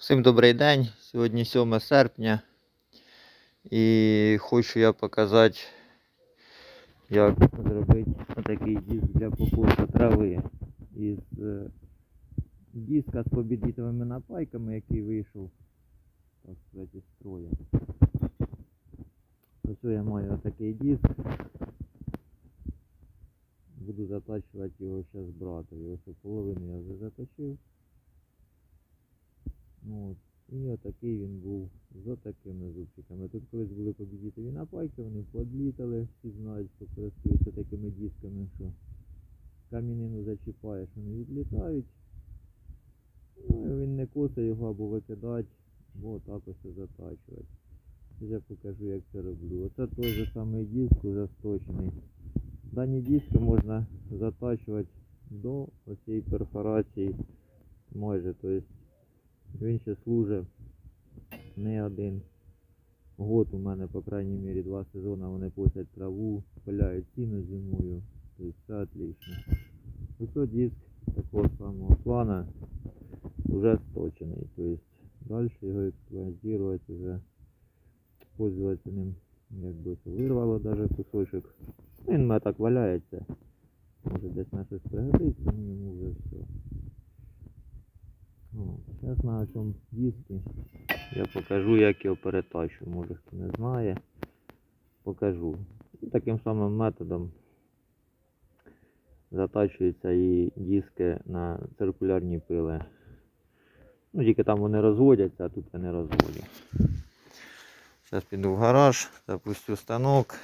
Всім добрий день. Сьогодні 7 серпня. І хочу я показати, як зробити такий диск для покосу трави. Із е, диска з побідітовими напайками, який вийшов так сказати, із строя. Ось я маю такий диск. Буду затачувати його зараз братові. Ось половину я вже заточив. От. І отакий він був з отакими зубчиками. Тут колись були побідітові напайки, вони подлітали, всі знають, хто користується такими дисками, що камінину зачіпаєш, вони відлітають. Ну і він не косить його або викидати, або так ось затачувати. Я покажу, як це роблю. Оце той же самий диск, уже сточений. Дані диски можна затачувати до оцієї перфорації майже. Тобто він ще служить не один год. У мене, по крайній мірі, два сезони вони косять траву, пиляють сіно зимою. Тобто все отлично. Ось диск такого самого плана вже сточений. Тобто далі його експлуатувати вже пользуватися ним якби вирвало даже кусочок. Він мене так валяється. Може десь на щось пригодиться, ну йому вже все. Зараз на цьому диску я покажу, як його перетачу. Може хто не знає. Покажу. І таким самим методом затачуються і диски на циркулярні пили. Ну, тільки там вони розводяться, а тут я не розводю. Зараз піду в гараж, запустю станок.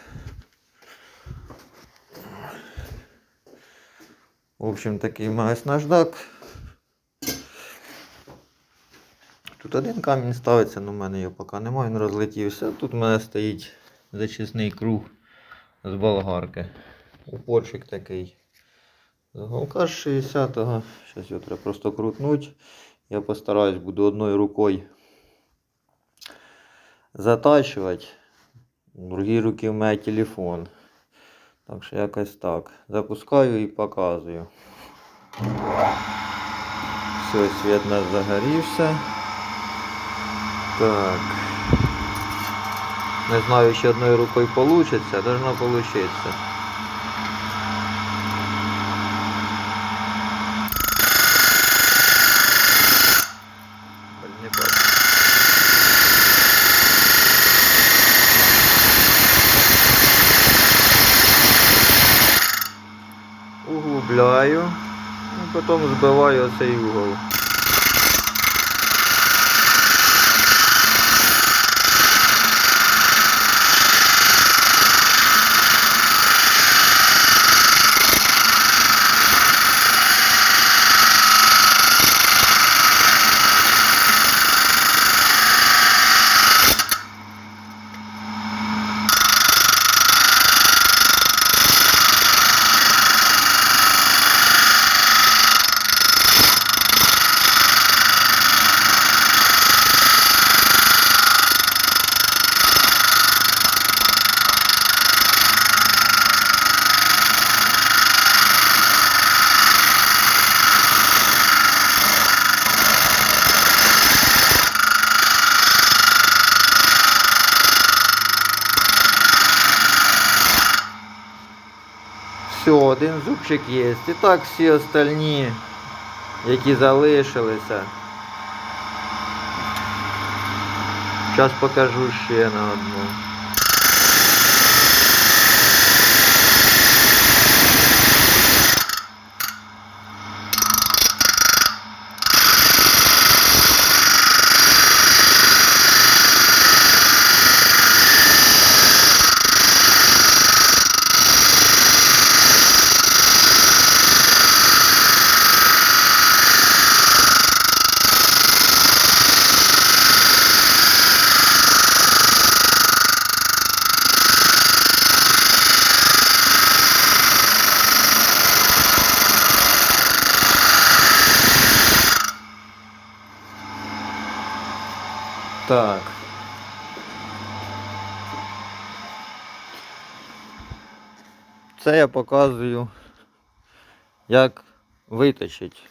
В общем, такий має наждак. Тут один камінь ставиться, але в мене його поки немає, він розлетівся. Тут у мене стоїть зачисний круг з болгарки. Упорчик такий. З голка з 60-го. Зараз його треба просто крутнути. Я постараюсь буду одною рукою затачувати. В другій руці в мене телефон. Так що якось так. Запускаю і показую. Все, світ нас загорівся. Так. Не знаю, чи одною рукою вийде, должно получиться. Углубляю. І потім збиваю цей угол. Все, один зубчик є. І так всі остальні, які залишилися. Зараз покажу ще на одну. Так. Це я показую, як виточить.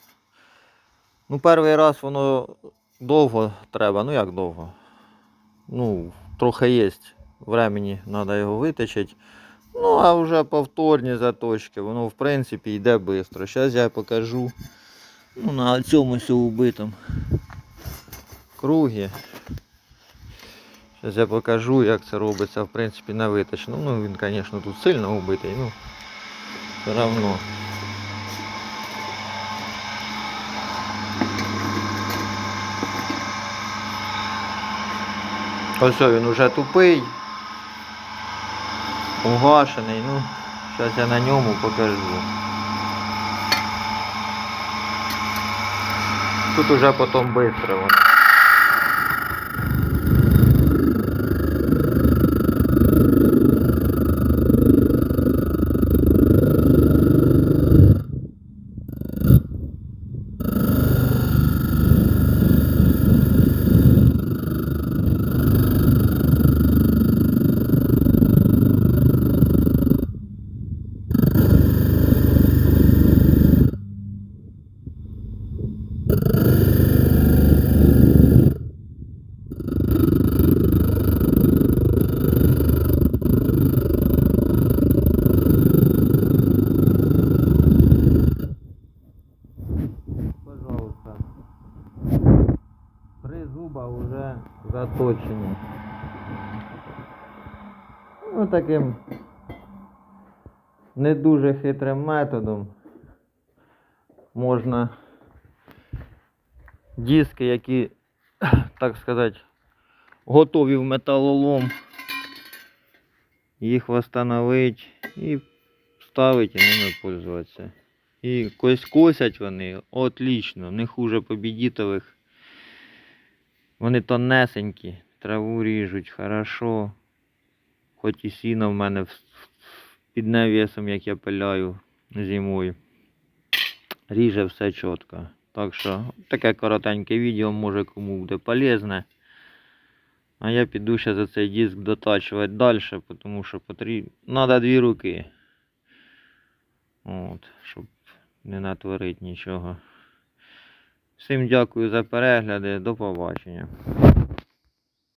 Ну, перший раз воно довго треба, ну як довго? Ну, трохи є времени, треба його виточити. Ну, а вже повторні заточки, воно в принципі йде швидко. Зараз я покажу ну, на цьому убитому кругі. Зараз я покажу, як це робиться, в принципі, на виточну. Ну, він, звісно, тут сильно убитий, ну все одно. Ось він уже тупий, угашений, ну, зараз я на ньому покажу. Тут уже потім швидко воно. Заточені. Ну таким не дуже хитрим методом можна диски, які, так сказати, готові в металолом, їх встановити і ставити і ними пользуватися. І кось косять вони отлично, не хуже побідітових. Вони тонесенькі, траву ріжуть хорошо. Хоч і сіно в мене під навісом, як я пиляю зимою. Ріже все чітко. Так що таке коротеньке відео може кому буде полезне. А я піду ще за цей диск дотачувати далі, тому що потрібно. Надо дві руки. От, щоб не натворити нічого. Всім дякую за перегляди. До побачення.